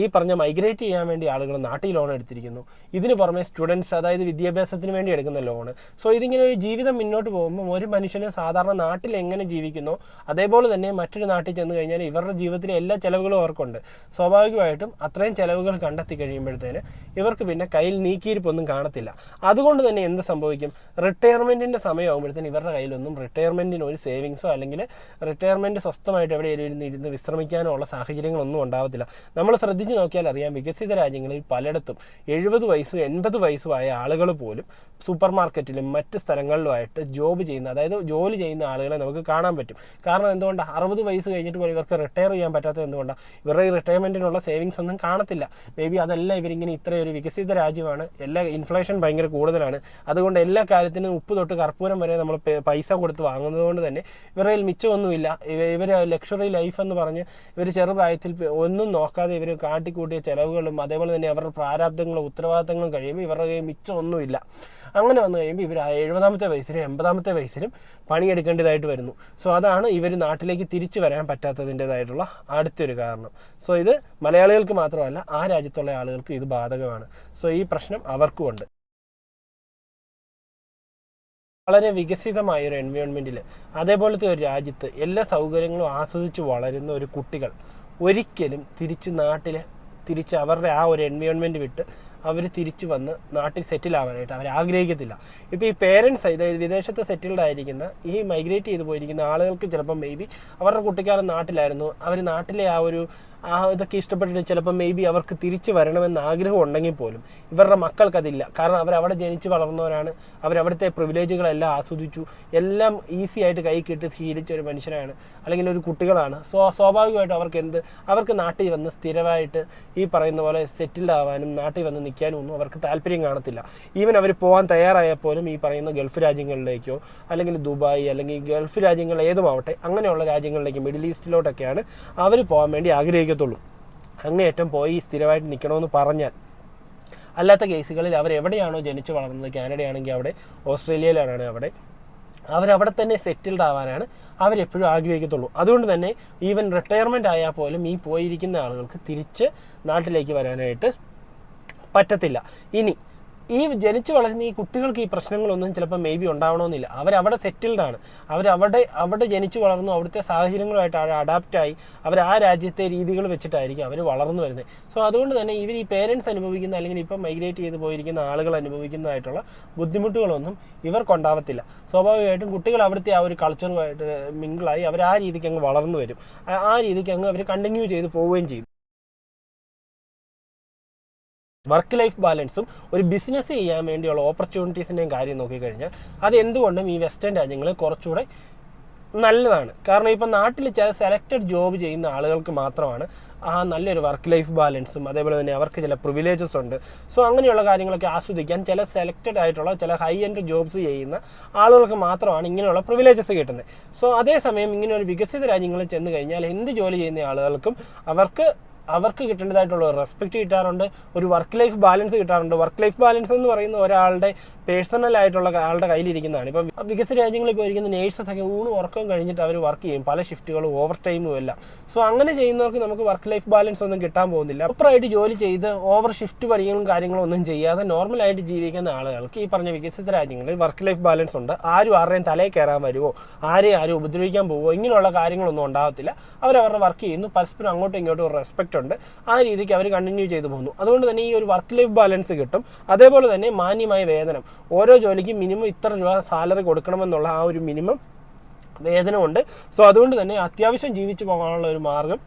Speaker 1: ഈ പറഞ്ഞ മൈഗ്രേറ്റ് ചെയ്യാൻ വേണ്ടി ആളുകൾ നാട്ടിൽ ലോൺ എടുത്തിരിക്കുന്നു. ഇതിന് പുറമെ സ്റ്റുഡൻസ് അതായത് വിദ്യാഭ്യാസത്തിന് വേണ്ടി എടുക്കുന്ന ലോൺ സോ ഇതിങ്ങനെ ഒരു ജീവിതം മുന്നോട്ട് പോകുമ്പോൾ ഒരു മനുഷ്യന് സാധാരണ നാട്ടിൽ എങ്ങനെ ജീവിക്കുന്നോ അതേപോലെ തന്നെ മറ്റൊരു നാട്ടിൽ ചെന്ന് കഴിഞ്ഞാൽ ഇവരുടെ ജീവിതത്തിലെ എല്ലാ ചിലവുകളും അവർക്കുണ്ട്. സ്വാഭാവികമായിട്ടും അത്രയും ചിലവുകൾ കണ്ടെത്തി കഴിയുമ്പോഴത്തേന് ഇവർക്ക് പിന്നെ കയ്യിൽ നീക്കിയിരിപ്പൊന്നും കാണത്തില്ല. അതുകൊണ്ട് തന്നെ എന്ത് സംഭവിക്കും? റിട്ടയർമെന്റിന്റെ സമയമാകുമ്പോഴത്തേന് ഇവരുടെ കയ്യിലൊന്നും റിട്ടയർമെന്റിന് ഒരു സേവിങ്സോ അല്ലെങ്കിൽ റിട്ടയർമെന്റ് സ്വസ്ഥമായിട്ട് എവിടെയെങ്കിലും ഇരുന്ന് ഇരുന്ന് വിശ്രമിക്കാനോ ഉള്ള സാഹചര്യങ്ങളൊന്നും ഉണ്ടാവത്തില്ല. നമ്മൾ ശ്രദ്ധിച്ചു നോക്കിയാൽ അറിയാം വികസിത രാജ്യങ്ങളിൽ പലയിടത്തും എഴുപത് വയസ്സും എൺപത് ആയ ആളുകൾ പോലും സൂപ്പർ മാർക്കറ്റിലും മറ്റ് സ്ഥലങ്ങളിലുമായിട്ട് ജോബ് ചെയ്യുന്ന അതായത് ജോലി ചെയ്യുന്ന ആളുകളെ നമുക്ക് കാണാൻ പറ്റും. കാരണം എന്തുകൊണ്ടാണ് അറുപത് വയസ്സ് കഴിഞ്ഞിട്ട് പോലും ഇവർക്ക് റിട്ടയർ ചെയ്യാൻ പറ്റാത്തത് എന്തുകൊണ്ടാണ് ഇവരുടെ ഈ റിട്ടയർമെന്റിനുള്ള സേവിങ്സ് ഒന്നും കാണത്തില്ല. മേ ബി അതെല്ലാം ഇവരിങ്ങനെ ഇത്രയൊരു വികസിത രാജ്യമാണ്. എല്ലാ ഇൻഫ്ലേഷൻ ഭയങ്കര കൂടുതലാണ്. അതുകൊണ്ട് എല്ലാ കാര്യത്തിനും ഉപ്പ് തൊട്ട് കർപ്പൂരം വരെ നമ്മൾ പൈസ കൊടുത്ത് വാങ്ങുന്നത് കൊണ്ട് തന്നെ ഇവരുടെ മിച്ചമൊന്നുമില്ല. ഇവർ ലക്ഷറി ലൈഫ് എന്ന് പറഞ്ഞ് ഇവർ ചെറുപ്രായത്തിൽ ഒന്നും നോക്കാതെ ഇവർ കാട്ടിക്കൂട്ടിയ ചിലവുകളും അതേപോലെ തന്നെ അവരുടെ പ്രാരാബ്ദങ്ങളും ഉത്തരവാദിത്തങ്ങളും കഴിയുമ്പോൾ ഇവരുടെ കയ്യിൽ മിച്ചമൊന്നുമില്ല. അങ്ങനെ വന്നു കഴിയുമ്പോൾ ഇവർ എഴുപതാമത്തെ വയസ്സിലും എൺപതാമത്തെ വയസ്സിലും പണിയെടുക്കേണ്ടതായിട്ട് വരുന്നു. സോ അതാണ് ഇവർ നാട്ടിലേക്ക് തിരിച്ചു വരാൻ പറ്റാത്തതിന്റെതായിട്ടുള്ള അടുത്തൊരു കാരണം. സോ ഇത് മലയാളികൾക്ക് മാത്രമല്ല ആ രാജ്യത്തുള്ള ആളുകൾക്ക് ഇത് ബാധകമാണ്. സോ ഈ പ്രശ്നം അവർക്കും ഉണ്ട് വളരെ വികസിതമായ ഒരു എൻവയോൺമെന്റിൽ അതേപോലത്തെ ഒരു രാജ്യത്ത് എല്ലാ സൗകര്യങ്ങളും ആസ്വദിച്ച് വളരുന്ന ഒരു കുട്ടികൾ ഒരിക്കലും തിരിച്ച് നാട്ടിൽ തിരിച്ച് അവരുടെ ആ ഒരു എൻവയോൺമെന്റ് വിട്ട് അവർ തിരിച്ചു വന്ന് നാട്ടിൽ സെറ്റിൽ ആവാനായിട്ട് അവർ ആഗ്രഹിക്കത്തില്ല. ഇപ്പോൾ ഈ പേരൻസ് അതായത് വിദേശത്ത് സെറ്റിൽഡ് ആയിരിക്കുന്ന ഈ മൈഗ്രേറ്റ് ചെയ്ത് പോയിരിക്കുന്ന ആളുകൾക്ക് ചിലപ്പോൾ മേ ബി അവരുടെ കുട്ടിക്കാലം നാട്ടിലായിരുന്നു. അവർ നാട്ടിലെ ആ ഒരു ആ ഇതൊക്കെ ഇഷ്ടപ്പെട്ടിട്ട് ചിലപ്പോൾ മേ ബി അവർക്ക് തിരിച്ചു വരണമെന്ന് ആഗ്രഹം ഉണ്ടെങ്കിൽ പോലും ഇവരുടെ മക്കൾക്കതില്ല കാരണം അവർ അവിടെ ജനിച്ച് വളർന്നവരാണ്. അവരവിടുത്തെ പ്രിവിലേജുകളെല്ലാം ആസ്വദിച്ചു. എല്ലാം ഈസി ആയിട്ട് കൈ കിട്ടി ശീലിച്ച ഒരു മനുഷ്യരാണ് അല്ലെങ്കിൽ ഒരു കുട്ടികളാണ്. സോ സ്വാഭാവികമായിട്ടും അവർക്ക് എന്ത്? അവർക്ക് നാട്ടിൽ വന്ന് സ്ഥിരമായിട്ട് ഈ പറയുന്ന പോലെ സെറ്റിൽഡ് ആവാനും നാട്ടിൽ വന്ന് നിൽക്കാനും ഒന്നും അവർക്ക് താല്പര്യം കാണത്തില്ല. ഈവൻ അവർ പോകാൻ തയ്യാറായാൽ പോലും ഈ പറയുന്ന ഗൾഫ് രാജ്യങ്ങളിലേക്കോ അല്ലെങ്കിൽ ദുബായ് അല്ലെങ്കിൽ ഗൾഫ് രാജ്യങ്ങൾ ഏതുമാവട്ടെ അങ്ങനെയുള്ള രാജ്യങ്ങളിലേക്ക് മിഡിൽ ഈസ്റ്റിലോട്ടൊക്കെയാണ് അവർ പോകാൻ വേണ്ടി ആഗ്രഹിക്കത്തുള്ളൂ അങ്ങേയറ്റം പോയി സ്ഥിരമായിട്ട് നിൽക്കണമെന്ന് പറഞ്ഞാൽ. അല്ലാത്ത കേസുകളിൽ അവർ എവിടെയാണോ ജനിച്ചു വളർന്നത് കാനഡയാണെങ്കിൽ അവിടെ ഓസ്ട്രേലിയയിലാണ് അവിടെ അവരവിടെ തന്നെ സെറ്റിൽഡ് ആവാനാണ് അവരെപ്പോഴും ആഗ്രഹിക്കത്തുള്ളൂ. അതുകൊണ്ട് തന്നെ ഈവൻ റിട്ടയർമെന്റ് ആയാൽ പോലും ഈ പോയിരിക്കുന്ന ആളുകൾക്ക് തിരിച്ച് നാട്ടിലേക്ക് വരാനായിട്ട് പറ്റത്തില്ല. ഇനി ഈ ജനിച്ചു വളരുന്ന ഈ കുട്ടികൾക്ക് ഈ പ്രശ്നങ്ങളൊന്നും ചിലപ്പോൾ മേ ബി ഉണ്ടാവണമെന്നില്ല. അവരവിടെ സെറ്റിൽഡാണ് അവരവിടെ അവിടെ ജനിച്ചു വളർന്നു അവിടുത്തെ സാഹചര്യങ്ങളുമായിട്ട് അഡാപ്റ്റ് ആയി. അവർ ആ രാജ്യത്തെ രീതികൾ വെച്ചിട്ടായിരിക്കും അവർ വളർന്നു വരുന്നത്. സോ അതുകൊണ്ട് തന്നെ ഇവർ ഈ പേരൻസ് അനുഭവിക്കുന്ന അല്ലെങ്കിൽ ഇപ്പം മൈഗ്രേറ്റ് ചെയ്ത് പോയിരിക്കുന്ന ആളുകൾ അനുഭവിക്കുന്നതായിട്ടുള്ള ബുദ്ധിമുട്ടുകളൊന്നും ഇവർക്കുണ്ടാവത്തില്ല സ്വാഭാവികമായിട്ടും കുട്ടികൾ അവിടുത്തെ ആ ഒരു കൾച്ചറുമായിട്ട് മിങ്കിളായി അവർ ആ രീതിക്ക് അങ്ങ് വളർന്നു വരും. ആ രീതിക്ക് അങ്ങ് അവർ കണ്ടിന്യൂ ചെയ്ത് പോവുകയും ചെയ്യും. വർക്ക് ലൈഫ് ബാലൻസും ഒരു ബിസിനസ് ചെയ്യാൻ വേണ്ടിയുള്ള ഓപ്പർച്യൂണിറ്റീസിന്റെയും കാര്യം നോക്കിക്കഴിഞ്ഞാൽ അത് എന്തുകൊണ്ടും ഈ വെസ്റ്റേൺ രാജ്യങ്ങൾ കുറച്ചുകൂടെ നല്ലതാണ്. കാരണം ഇപ്പം നാട്ടിൽ ചില സെലക്റ്റഡ് ജോബ് ചെയ്യുന്ന ആളുകൾക്ക് മാത്രമാണ് ആ നല്ലൊരു വർക്ക് ലൈഫ് ബാലൻസും അതേപോലെ തന്നെ അവർക്ക് ചില പ്രിവിലേജസ് ഉണ്ട്. സോ അങ്ങനെയുള്ള കാര്യങ്ങളൊക്കെ ആസ്വദിക്കാൻ ചില സെലക്റ്റഡ് ആയിട്ടുള്ള ചില ഹൈ എൻഡ് ജോബ്സ് ചെയ്യുന്ന ആളുകൾക്ക് മാത്രമാണ് ഇങ്ങനെയുള്ള പ്രിവിലേജസ് കിട്ടുന്നത്. സോ അതേസമയം ഇങ്ങനെ വികസിത രാജ്യങ്ങളിൽ ചെന്ന് കഴിഞ്ഞാൽ എന്ത് ജോലി ചെയ്യുന്ന ആളുകൾക്കും അവർക്ക് അവർക്ക് കിട്ടേണ്ടതായിട്ടുള്ള റെസ്പെക്റ്റ് കിട്ടാറുണ്ട് ഒരു വർക്ക് ലൈഫ് ബാലൻസ് കിട്ടാറുണ്ട്. വർക്ക് ലൈഫ് ബാലൻസ് എന്ന് പറയുന്ന ഒരാളുടെ പേഴ്സണൽ ആയിട്ടുള്ള ആളുടെ കയ്യിലിരിക്കുന്നതാണ്. ഇപ്പം വികസിത രാജ്യങ്ങളിൽ പോയിരിക്കുന്ന നേഴ്സസ് ഒക്കെ ഊണ് ഉറക്കം കഴിഞ്ഞിട്ട് അവർ വർക്ക് ചെയ്യും. പല ഷിഫ്റ്റുകളും ഓവർ ടൈമും എല്ലാം. സോ അങ്ങനെ ചെയ്യുന്നവർക്ക് നമുക്ക് വർക്ക് ലൈഫ് ബാലൻസ് ഒന്നും കിട്ടാൻ പോകുന്നില്ല. അപ്പറായിട്ട് ജോലി ചെയ്ത് ഓവർ ഷിഫ്റ്റ് പണികളും കാര്യങ്ങളും ഒന്നും ചെയ്യാതെ നോർമലായിട്ട് ജീവിക്കുന്ന ആളുകൾക്ക് ഈ പറഞ്ഞ വികസിത രാജ്യങ്ങളിൽ വർക്ക് ലൈഫ് ബാലൻസ് ഉണ്ട്. ആരും ആരുടെയും തലയിൽ കയറാൻ വരുമോ ആരെയും ആരും ഉപദ്രവിക്കാൻ പോവോ ഇങ്ങനെയുള്ള കാര്യങ്ങളൊന്നും ഉണ്ടാകത്തില്ല അവരവരുടെ വർക്ക് ചെയ്യുന്നു. പരസ്പരം അങ്ങോട്ടും ഇങ്ങോട്ടും റെസ്പെക്റ്റ് ഉണ്ട് ആ രീതിക്ക് അവർ കണ്ടിന്യൂ ചെയ്തു പോകുന്നു. അതുകൊണ്ട് തന്നെ ഈ ഒരു വർക്ക് ലൈഫ് ബാലൻസ് കിട്ടും. അതേപോലെ തന്നെ മാന്യമായ വേതനം. ഓരോ ജോലിക്കും മിനിമം ഇത്ര രൂപ സാലറി കൊടുക്കണമെന്നുള്ള ആ ഒരു മിനിമം വേതനമുണ്ട്. സോ അതുകൊണ്ട് തന്നെ അത്യാവശ്യം ജീവിച്ചു പോകാനുള്ള ഒരു മാർഗം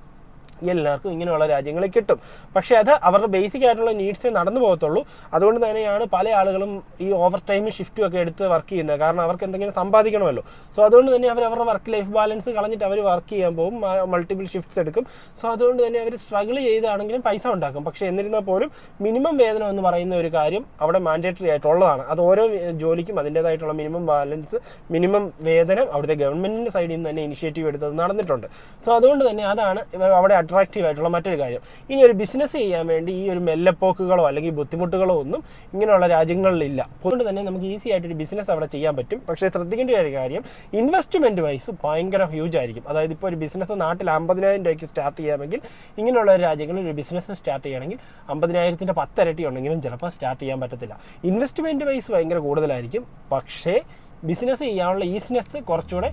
Speaker 1: എല്ലാവർക്കും ഇങ്ങനെയുള്ള രാജ്യങ്ങളിൽ കിട്ടും. പക്ഷേ അത് അവരുടെ ബേസിക് ആയിട്ടുള്ള നീഡ്സേ നടന്നു പോകത്തുള്ളൂ. അതുകൊണ്ട് തന്നെയാണ് പല ആളുകളും ഈ ഓവർ ടൈം ഷിഫ്റ്റും ഒക്കെ എടുത്ത് വർക്ക് ചെയ്യുന്നത്. കാരണം അവർക്ക് എന്തെങ്കിലും സമ്പാദിക്കണമല്ലോ. സോ അതുകൊണ്ട് തന്നെ അവർ അവരുടെ വർക്ക് ലൈഫ് ബാലൻസ് കളഞ്ഞിട്ട് അവർ വർക്ക് ചെയ്യാൻ പോകും. മൾട്ടിപ്പിൾ ഷിഫ്റ്റ്സ് എടുക്കും. സോ അതുകൊണ്ട് തന്നെ അവർ സ്ട്രഗിൾ ചെയ്താണെങ്കിലും പൈസ ഉണ്ടാക്കും. പക്ഷേ എന്നിരുന്നാൽ പോലും മിനിമം വേതനം എന്ന് പറയുന്ന ഒരു കാര്യം അവിടെ മാൻഡേറ്ററി ആയിട്ടുള്ളതാണ്. അത് ഓരോ ജോലിക്കും അതിന്റേതായിട്ടുള്ള മിനിമം ബാലൻസ് മിനിമം വേതനം അവിടുത്തെ ഗവൺമെന്റിന്റെ സൈഡിൽ നിന്ന് തന്നെ ഇനിഷ്യേറ്റീവ് എടുത്തത് നടന്നിട്ടുണ്ട്. സോ അതുകൊണ്ട് തന്നെ അതാണ് അവിടെ അട്രാക്റ്റീവ് ആയിട്ടുള്ള മറ്റൊരു കാര്യം. ഇനി ഒരു ബിസിനസ് ചെയ്യാൻ വേണ്ടി ഈ ഒരു മെല്ലപ്പോക്കുകളോ അല്ലെങ്കിൽ ബുദ്ധിമുട്ടുകളോ ഒന്നും ഇങ്ങനെയുള്ള രാജ്യങ്ങളിലില്ല. അതുകൊണ്ട് തന്നെ നമുക്ക് ഈസി ആയിട്ട് ഒരു ബിസിനസ് അവിടെ ചെയ്യാൻ പറ്റും. പക്ഷേ ശ്രദ്ധിക്കേണ്ട ഒരു കാര്യം ഇൻവെസ്റ്റ്മെന്റ് വൈസ് ഭയങ്കര ഹ്യൂജ് ആയിരിക്കും. അതായത് ഇപ്പോൾ ഒരു ബിസിനസ് നാട്ടിൽ അമ്പതിനായിരം രൂപയ്ക്ക് സ്റ്റാർട്ട് ചെയ്യാമെങ്കിൽ ഇങ്ങനെയുള്ള രാജ്യങ്ങളിൽ ഒരു ബിസിനസ് സ്റ്റാർട്ട് ചെയ്യണമെങ്കിൽ അമ്പതിനായിരത്തിന്റെ പത്തിരട്ടി ഉണ്ടെങ്കിലും ചിലപ്പോൾ സ്റ്റാർട്ട് ചെയ്യാൻ പറ്റത്തില്ല. ഇൻവെസ്റ്റ്മെന്റ് വൈസ് ഭയങ്കര കൂടുതലായിരിക്കും. പക്ഷേ ബിസിനസ് ചെയ്യാനുള്ള ഈസിനെസ് കുറച്ചുകൂടെ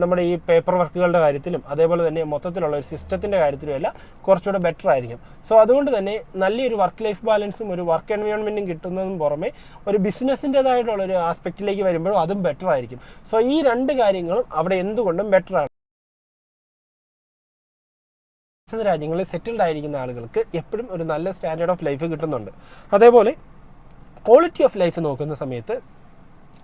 Speaker 1: നമ്മുടെ ഈ പേപ്പർ വർക്കുകളുടെ കാര്യത്തിലും അതേപോലെ തന്നെ മൊത്തത്തിലുള്ള ഒരു സിസ്റ്റത്തിന്റെ കാര്യത്തിലും എല്ലാം കുറച്ചുകൂടെ ബെറ്റർ ആയിരിക്കും. സോ അതുകൊണ്ട് തന്നെ നല്ലൊരു വർക്ക് ലൈഫ് ബാലൻസും ഒരു വർക്ക് എൻവയോൺമെന്റും കിട്ടുന്നതും പുറമെ ഒരു ബിസിനസ്സിന്റെതായിട്ടുള്ള ഒരു ആസ്പെക്റ്റിലേക്ക് വരുമ്പോഴും അതും ബെറ്റർ ആയിരിക്കും. സോ ഈ രണ്ട് കാര്യങ്ങളും അവിടെ എന്തുകൊണ്ടും ബെറ്റർ ആണ്. രാജ്യങ്ങളിൽ സെറ്റിൽഡ് ആയിരിക്കുന്ന ആളുകൾക്ക് എപ്പോഴും ഒരു നല്ല സ്റ്റാൻഡേർഡ് ഓഫ് ലൈഫ് കിട്ടുന്നുണ്ട്. അതേപോലെ ക്വാളിറ്റി ഓഫ് ലൈഫ് നോക്കുന്ന സമയത്ത്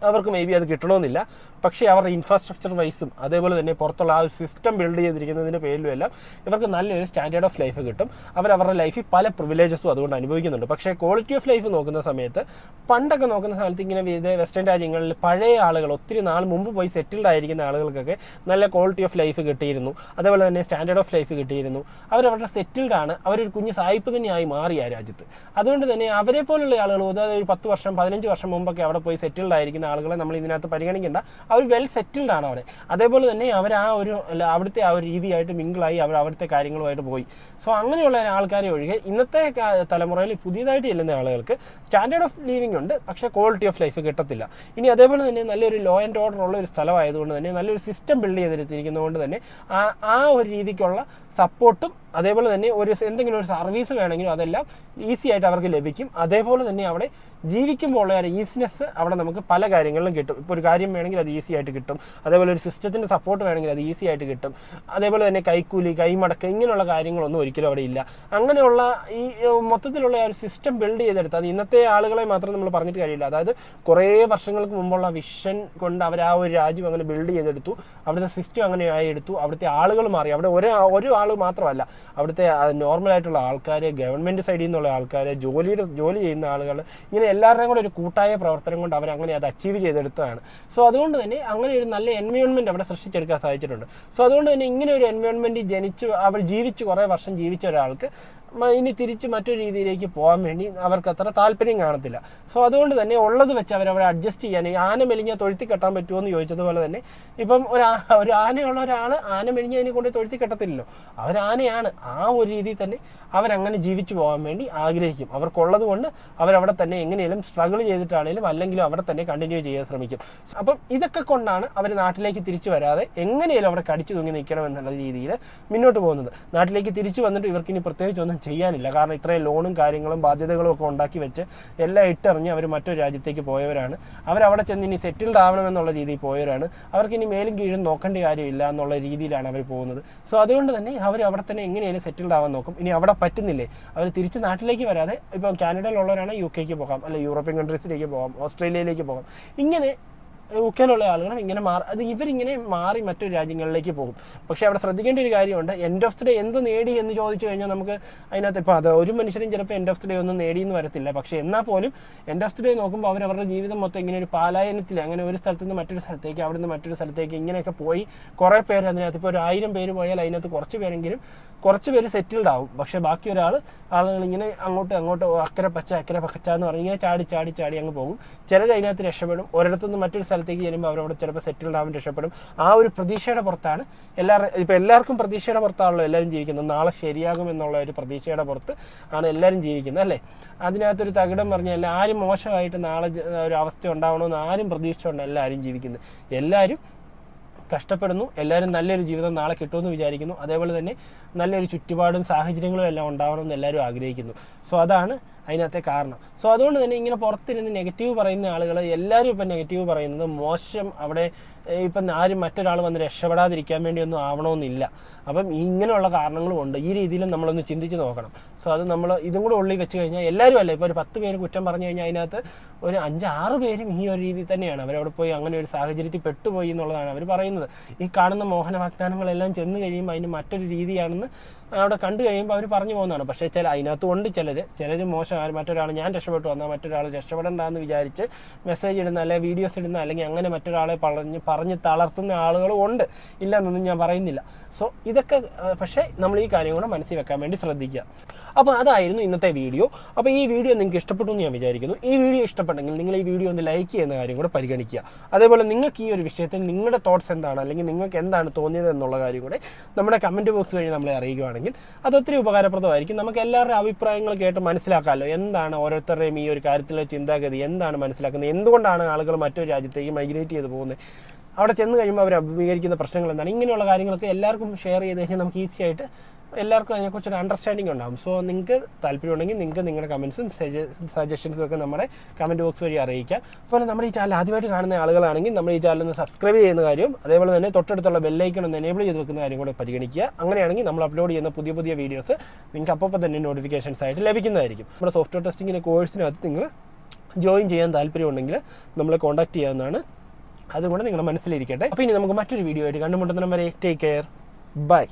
Speaker 1: അവർക്ക് മേ ബി അത് കിട്ടണമെന്നില്ല. പക്ഷേ അവരുടെ ഇൻഫ്രാസ്ട്രക്ചർ വൈസും അതേപോലെ തന്നെ പുറത്തുള്ള ആ ഒരു സിസ്റ്റം ബിൽഡ് ചെയ്തിരിക്കുന്നതിന്റെ പേരിലും എല്ലാം ഇവർക്ക് നല്ലൊരു സ്റ്റാൻഡേർഡ് ഓഫ് ലൈഫ് കിട്ടും. അവർ അവരുടെ ലൈഫിൽ പല പ്രിവിലേജസും അതുകൊണ്ട് അനുഭവിക്കുന്നുണ്ട്. പക്ഷേ ക്വാളിറ്റി ഓഫ് ലൈഫ് നോക്കുന്ന സമയത്ത് പണ്ടൊക്കെ നോക്കുന്ന സമയത്ത് ഇങ്ങനെ വെസ്റ്റേൺ രാജ്യങ്ങളിൽ പഴയ ആളുകൾ ഒത്തിരി നാൾ മുമ്പ് പോയി സെറ്റിൽഡ് ആയിരിക്കുന്ന ആളുകൾക്കൊക്കെ നല്ല ക്വാളിറ്റി ഓഫ് ലൈഫ് കിട്ടിയിരുന്നു. അതേപോലെ തന്നെ സ്റ്റാൻഡേർഡ് ഓഫ് ലൈഫ് കിട്ടിയിരുന്നു. അവരവരുടെ സെറ്റിൽഡ് ആണ്. അവരൊരു കുഞ്ഞ് സായിപ്പ് തന്നെയായി മാറി ആ രാജ്യത്ത്. അതുകൊണ്ട് തന്നെ അവരെ പോലുള്ള ആളുകൾ അതായത് ഒരു പത്ത് വർഷം പതിനഞ്ച് വർഷം മുമ്പൊക്കെ അവിടെ പോയി സെറ്റിൽഡ് ആയിരിക്കുന്ന ആളുകളെ നമ്മൾ ഇതിനകത്ത് പരിഗണിക്കേണ്ട അവർ വെൽ സെറ്റിൽഡ് ആണ് അവിടെ. അതേപോലെ തന്നെ അവർ ആ ഒരു അവിടുത്തെ ആ ഒരു രീതിയായിട്ട് മിങ്കിളായി അവർ അവിടുത്തെ കാര്യങ്ങളുമായിട്ട് പോയി. സോ അങ്ങനെയുള്ള ആൾക്കാരെ ഒഴികെ ഇന്നത്തെ തലമുറയിൽ പുതിയതായിട്ട് ചെല്ലുന്ന ആളുകൾക്ക് സ്റ്റാൻഡേർഡ് ഓഫ് ലിവിംഗ് ഉണ്ട് പക്ഷേ ക്വാളിറ്റി ഓഫ് ലൈഫ് കിട്ടത്തില്ല. ഇനി അതേപോലെ തന്നെ നല്ലൊരു ലോ ആൻഡ് ഓർഡർ ഉള്ള ഒരു സ്ഥലമായതുകൊണ്ട് തന്നെ നല്ലൊരു സിസ്റ്റം ബിൽഡ് ചെയ്തിരിക്കുന്നതുകൊണ്ട് തന്നെ ആ ആ ഒരു രീതിക്കുള്ള സപ്പോർട്ടും അതേപോലെ തന്നെ ഒരു എന്തെങ്കിലും ഒരു സർവീസ് വേണമെങ്കിലും അതെല്ലാം ഈസി ആയിട്ട് അവർക്ക് ലഭിക്കും. അതേപോലെ തന്നെ അവിടെ ജീവിക്കുമ്പോൾ ഉള്ള ഒരു ഈസിനെസ് അവിടെ നമുക്ക് പല കാര്യങ്ങളിലും കിട്ടും. ഇപ്പോൾ ഒരു കാര്യം വേണമെങ്കിൽ അത് ഈസി ആയിട്ട് കിട്ടും. അതേപോലെ ഒരു സിസ്റ്റത്തിന്റെ സപ്പോർട്ട് വേണമെങ്കിൽ അത് ഈസി ആയിട്ട് കിട്ടും. അതേപോലെ തന്നെ കൈക്കൂലി കൈമടക്ക് ഇങ്ങനെയുള്ള കാര്യങ്ങളൊന്നും ഒരിക്കലും അവിടെ ഇല്ല. അങ്ങനെയുള്ള ഈ മൊത്തത്തിലുള്ള ഒരു സിസ്റ്റം ബിൽഡ് ചെയ്തെടുത്ത് അത് ഇന്നത്തെ ആളുകളെ മാത്രം നമ്മൾ പറഞ്ഞിട്ട് കാര്യമില്ല. അതായത് കുറേ വർഷങ്ങൾക്ക് മുമ്പുള്ള വിഷൻ കൊണ്ട് അവർ ആ ഒരു രാജ്യം അങ്ങനെ ബിൽഡ് ചെയ്തെടുത്തു. അവിടുത്തെ സിസ്റ്റം അങ്ങനെ ആയി എടുത്തു. അവിടുത്തെ ആളുകൾ മാറി. അവിടെ ഒരു ഒരു ആൾ മാത്രമല്ല അവിടുത്തെ നോർമൽ ആയിട്ടുള്ള ആൾക്കാർ ഗവൺമെന്റ് സൈഡിൽ നിന്നുള്ള ആൾക്കാർ ജോലിയുടെ ജോലി ചെയ്യുന്ന ആളുകൾ ഇങ്ങനെ എല്ലാവരുടെയും കൂടെ ഒരു കൂട്ടായ പ്രവർത്തനം കൊണ്ട് അവർ അങ്ങനെ അത് അച്ചീവ് ചെയ്തെടുത്തതാണ്. സോ അതുകൊണ്ട് തന്നെ അങ്ങനെ ഒരു നല്ല എൻവയോൺമെന്റ് അവിടെ സൃഷ്ടിച്ചെടുക്കാൻ സാധിച്ചിട്ടുണ്ട്. സോ അതുകൊണ്ട് തന്നെ ഇങ്ങനെ ഒരു എൻവയോൺമെന്റ് ജനിച്ചു അവർ ജീവിച്ച് കുറേ വർഷം ജീവിച്ച ഒരാൾക്ക് ഇനി തിരിച്ച് മറ്റൊരു രീതിയിലേക്ക് പോകാൻ വേണ്ടി അവർക്ക് അത്ര താല്പര്യം കാണത്തില്ല. സോ അതുകൊണ്ട് തന്നെ ഉള്ളത് വെച്ച് അവർ അവരെ അഡ്ജസ്റ്റ് ചെയ്യാൻ ആന മെലിഞ്ഞാൽ തൊഴുത്തി കെട്ടാൻ പറ്റുമോ എന്ന് ചോദിച്ചതുപോലെ തന്നെ ഇപ്പം ഒരു ഒരു ആനയുള്ള ഒരാൾ ആന മെലിഞ്ഞതിനെ കൊണ്ട് തൊഴുത്തി കെട്ടത്തില്ലല്ലോ. അവരാനയാണ് ആ ഒരു രീതിയിൽ തന്നെ അവരങ്ങനെ ജീവിച്ചു പോകാൻ വേണ്ടി ആഗ്രഹിക്കും. അവർക്കുള്ളത് കൊണ്ട് അവരവിടെ തന്നെ എങ്ങനെയും സ്ട്രഗിൾ ചെയ്തിട്ടാണെങ്കിലും അല്ലെങ്കിലും അവിടെ തന്നെ കണ്ടിന്യൂ ചെയ്യാൻ ശ്രമിക്കും. അപ്പം ഇതൊക്കെ കൊണ്ടാണ് അവർ നാട്ടിലേക്ക് തിരിച്ചു വരാതെ എങ്ങനെയും അവിടെ കടിച്ചു തൂങ്ങി നിൽക്കണം എന്നുള്ള രീതിയിൽ മുന്നോട്ട് പോകുന്നത്. നാട്ടിലേക്ക് തിരിച്ചു വന്നിട്ട് ഇവർക്കിനി പ്രത്യേകിച്ച് ഒന്നും ചെയ്യാനില്ല. കാരണം ഇത്രയും ലോണും കാര്യങ്ങളും ബാധ്യതകളും ഒക്കെ ഉണ്ടാക്കി വെച്ച് എല്ലാം ഇട്ടെറിഞ്ഞ് അവർ മറ്റൊരു രാജ്യത്തേക്ക് പോയവരാണ്. അവരവിടെ ചെന്ന് ഇനി സെറ്റിൽഡ് ആവണമെന്നുള്ള രീതിയിൽ പോയവരാണ്. അവർക്ക് ഇനി മേലും കീഴും നോക്കേണ്ട കാര്യമില്ല എന്നുള്ള രീതിയിലാണ് അവർ പോകുന്നത്. സോ അതുകൊണ്ട് തന്നെ അവർ അവിടെ തന്നെ എങ്ങനെയാണ് സെറ്റിൽഡ് ആവാൻ നോക്കും. ഇനി അവിടെ പറ്റുന്നില്ലേ? അവർ തിരിച്ച് നാട്ടിലേക്ക് വരാതെ ഇപ്പം കാനഡയിലുള്ളവരാണ് യു കെക്ക് പോകാം. അല്ലെ യൂറോപ്യൻ കൺട്രീസിലേക്ക് പോകാം. ഓസ്ട്രേലിയയിലേക്ക് പോകാം. ഇങ്ങനെ യു കെയിലുള്ള ആളുകളും ഇങ്ങനെ മാറി അത് ഇവരിങ്ങനെ മാറി മറ്റൊരു രാജ്യങ്ങളിലേക്ക് പോകും. പക്ഷേ അവിടെ ശ്രദ്ധിക്കേണ്ട ഒരു കാര്യമുണ്ട്. എൻഡ് ഓഫ് ദി ഡേ എന്ത് നേടി എന്ന് ചോദിച്ചു കഴിഞ്ഞാൽ നമുക്ക് അതിനകത്ത് ഇപ്പോൾ അത് ഒരു മനുഷ്യരും ചിലപ്പോൾ എൻഡ് ഓഫ് ദി ഡേ ഒന്നും നേടിയെന്ന് വരത്തില്ല. പക്ഷേ എന്നാൽ പോലും എൻഡ് ഓഫ് ദി ഡേ നോക്കുമ്പോൾ അവർ അവരുടെ ജീവിതം മൊത്തം ഇങ്ങനെ ഒരു പാലായനത്തിൽ അങ്ങനെ ഒരു സ്ഥലത്ത് നിന്ന് മറ്റൊരു സ്ഥലത്തേക്ക് അവിടെ നിന്ന് മറ്റൊരു സ്ഥലത്തേക്ക് ഇങ്ങനെയൊക്കെ പോയി. കുറേ പേര് അതിനകത്ത് ഇപ്പോൾ ഒരു ആയിരം പേര് പോയാൽ അതിനകത്ത് കുറച്ച് പേരെങ്കിലും കുറച്ച് പേര് സെറ്റിൽഡ് ആവും. പക്ഷേ ബാക്കി ഒരാൾ ആളുകൾ ഇങ്ങനെ അങ്ങോട്ട് അങ്ങോട്ട് അക്കരെ പച്ച അക്കരെ പച്ച എന്ന് പറഞ്ഞ് ഇങ്ങനെ ചാടി ചാടി ചാടി അങ്ങ് പോകും. ചിലർ അതിനകത്ത് രക്ഷപ്പെടും. ഒരിടത്തുനിന്ന് മറ്റൊരു മറ്റൊരു സ്ഥലത്തേക്ക് ചെല്ലുമ്പോൾ അവരവിടെ ചിലപ്പോൾ സെറ്റിൽഡ് ആവും രക്ഷപ്പെടും. ആ ഒരു പ്രതീക്ഷയുടെ പുറത്താണ് എല്ലാവരും ഇപ്പോൾ എല്ലാവർക്കും പ്രതീക്ഷയുടെ പുറത്താണല്ലോ എല്ലാവരും ജീവിക്കുന്നത്. നാളെ ശരിയാകും എന്നുള്ള ഒരു പ്രതീക്ഷയുടെ പുറത്ത് ആണ് എല്ലാവരും ജീവിക്കുന്നത് അല്ലേ? അതിനകത്തൊരു തകിടം പറഞ്ഞാൽ ആരും മോശമായിട്ട് നാളെ ഒരു അവസ്ഥ ഉണ്ടാവണമെന്ന് ആരും പ്രതീക്ഷിച്ചുകൊണ്ട് എല്ലാവരും ജീവിക്കുന്നത്. എല്ലാവരും കഷ്ടപ്പെടുന്നു. എല്ലാവരും നല്ലൊരു ജീവിതം നാളെ കിട്ടുമെന്ന് വിചാരിക്കുന്നു. അതേപോലെ തന്നെ നല്ലൊരു ചുറ്റുപാടും സാഹചര്യങ്ങളും എല്ലാം ഉണ്ടാവണമെന്ന് എല്ലാവരും ആഗ്രഹിക്കുന്നു. സോ അതാണ് അതിനകത്തെ കാരണം. സോ അതുകൊണ്ട് തന്നെ ഇങ്ങനെ പുറത്തിരുന്ന് നെഗറ്റീവ് പറയുന്ന ആളുകൾ എല്ലാവരും ഇപ്പം നെഗറ്റീവ് പറയുന്നത് മോശം അവിടെ ഇപ്പം ആരും മറ്റൊരാൾ വന്ന് രക്ഷപ്പെടാതിരിക്കാൻ വേണ്ടിയൊന്നും ആവണമെന്നില്ല. അപ്പം ഇങ്ങനെയുള്ള കാരണങ്ങളും ഉണ്ട്. ഈ രീതിയിലും നമ്മളൊന്ന് ചിന്തിച്ച് നോക്കണം. സോ അത് നമ്മൾ ഇതും കൂടെ ഉള്ളിൽ വെച്ച് കഴിഞ്ഞാൽ എല്ലാവരും അല്ല? ഇപ്പോൾ ഒരു പത്ത് പേര് കുറ്റം പറഞ്ഞു കഴിഞ്ഞാൽ അതിനകത്ത് ഒരു അഞ്ചാറ് പേരും ഈ ഒരു രീതിയിൽ തന്നെയാണ്. അവരവിടെ പോയി അങ്ങനെ ഒരു സാഹചര്യത്തിൽ പെട്ടുപോയി എന്നുള്ളതാണ് അവർ പറയുന്നത്. ഈ കാണുന്ന മോഹന വാഗ്ദാനങ്ങളെല്ലാം ചെന്ന് കഴിയുമ്പോൾ അതിന് മറ്റൊരു രീതിയാണെന്ന് അവിടെ കണ്ടു കഴിയുമ്പോൾ അവർ പറഞ്ഞു പോകുന്നതാണ്. പക്ഷേ ചില അതിനകത്ത് ഉണ്ട് ചിലർ ചിലർ മോശം മറ്റൊരാൾ ഞാൻ രക്ഷപ്പെട്ടു വന്നാൽ മറ്റൊരാൾ രക്ഷപ്പെടണ്ട എന്ന് വിചാരിച്ച് മെസ്സേജ് ഇടുന്ന അല്ലെങ്കിൽ വീഡിയോസ് ഇടുന്ന അല്ലെങ്കിൽ അങ്ങനെ മറ്റൊരാളെ പറഞ്ഞ് പറഞ്ഞ് തളർത്തുന്ന ആളുകളും ഉണ്ട്. ഇല്ലെന്നൊന്നും ഞാൻ പറയുന്നില്ല. സോ ഇതൊക്കെ പക്ഷേ നമ്മൾ ഈ കാര്യം കൂടെ മനസ്സിൽ വെക്കാൻ വേണ്ടി ശ്രദ്ധിക്കുക. അപ്പോൾ അതായിരുന്നു ഇന്നത്തെ വീഡിയോ അപ്പോൾ ഈ വീഡിയോ നിങ്ങൾക്ക് ഇഷ്ടപ്പെട്ടു എന്ന് ഞാൻ വിചാരിക്കുന്നു. ഈ വീഡിയോ ഇഷ്ടപ്പെട്ടെങ്കിൽ നിങ്ങൾ ഈ വീഡിയോ ഒന്ന് ലൈക്ക് ചെയ്യുന്ന കാര്യം കൂടെ പരിഗണിക്കുക. അതേപോലെ നിങ്ങൾക്ക് ഈ ഒരു വിഷയത്തിൽ നിങ്ങളുടെ തോട്ട്സ് എന്താണ്? അല്ലെങ്കിൽ നിങ്ങൾക്ക് എന്താണ് തോന്നിയത് എന്നുള്ള കാര്യം കൂടെ നമ്മുടെ കമന്റ് ബോക്സ് വഴി നമ്മളെ അറിയിക്കുകയാണെങ്കിൽ അത് ഒത്തിരി ഉപകാരപ്രദമായിരിക്കും. നമുക്ക് എല്ലാവരുടെയും അഭിപ്രായങ്ങൾ കേട്ട് മനസ്സിലാക്കാമല്ലോ എന്താണ് ഓരോരുത്തരുടെയും ഈ ഒരു കാര്യത്തിലെ ചിന്താഗതി? എന്താണ് മനസ്സിലാക്കുന്നത്? എന്തുകൊണ്ടാണ് ആളുകൾ മറ്റൊരു രാജ്യത്തേക്ക് മൈഗ്രേറ്റ് ചെയ്ത് പോകുന്നത്? അവിടെ ചെന്ന് കഴിയുമ്പോൾ അവർ അഭിമുഖീകരിക്കുന്ന പ്രശ്നങ്ങൾ എന്താണ്? ഇങ്ങനെയുള്ള കാര്യങ്ങളൊക്കെ എല്ലാവർക്കും ഷെയർ ചെയ്ത് കഴിഞ്ഞാൽ നമുക്ക് ഈസി ആയിട്ട് എല്ലാവർക്കും അതിനെക്കുറിച്ചൊരു അണ്ടർസ്റ്റാൻഡിംഗ് ഉണ്ടാകും സോ നിങ്ങൾക്ക് താല്പര്യമുണ്ടെങ്കിൽ നിങ്ങൾക്ക് നിങ്ങളുടെ കമൻസും സജഷൻസും ഒക്കെ നമ്മുടെ കമന്റ് ബോക്സ് വഴി അറിയിക്കാം. അതുപോലെ നമ്മുടെ ഈ ചാനൽ ആദ്യമായിട്ട് കാണുന്ന ആളുകളാണെങ്കിൽ നമ്മൾ ഈ ചാനൽ ഒന്ന് സബ്സ്ക്രൈബ് ചെയ്യുന്ന കാര്യം അതേപോലെ തന്നെ തൊട്ടടുത്തുള്ള ബെല്ലൈക്കൺ ഒന്ന് എനേബിൾ ചെയ്ത് വെക്കുന്ന കാര്യം കൂടെ പരിഗണിക്കുക. അങ്ങനെയാണെങ്കിൽ നമ്മൾ അപ്ലോഡ് ചെയ്യുന്ന പുതിയ പുതിയ വീഡിയോസ് നിങ്ങൾക്ക് അപ്പോൾ തന്നെ നോട്ടിഫിക്കേഷൻസ് ആയിട്ട് ലഭിക്കുന്നതായിരിക്കും. നമ്മുടെ സോഫ്റ്റ്വെയർ ടെസ്റ്റിങ്ങിന്റെ കോഴ്സിനകത്ത് നിങ്ങൾ ജോയിൻ ചെയ്യാൻ താല്പര്യമുണ്ടെങ്കിൽ നമ്മളെ കോൺടാക്ട് ചെയ്യാവുന്നതാണ്. അതുകൊണ്ട് നിങ്ങളുടെ മനസ്സിലിരിക്കട്ടെ. അപ്പോൾ ഇനി നമുക്ക് മറ്റൊരു വീഡിയോ ആയിട്ട് കണ്ടുമുട്ടുന്നവരെ ടേക്ക് കെയർ ബൈ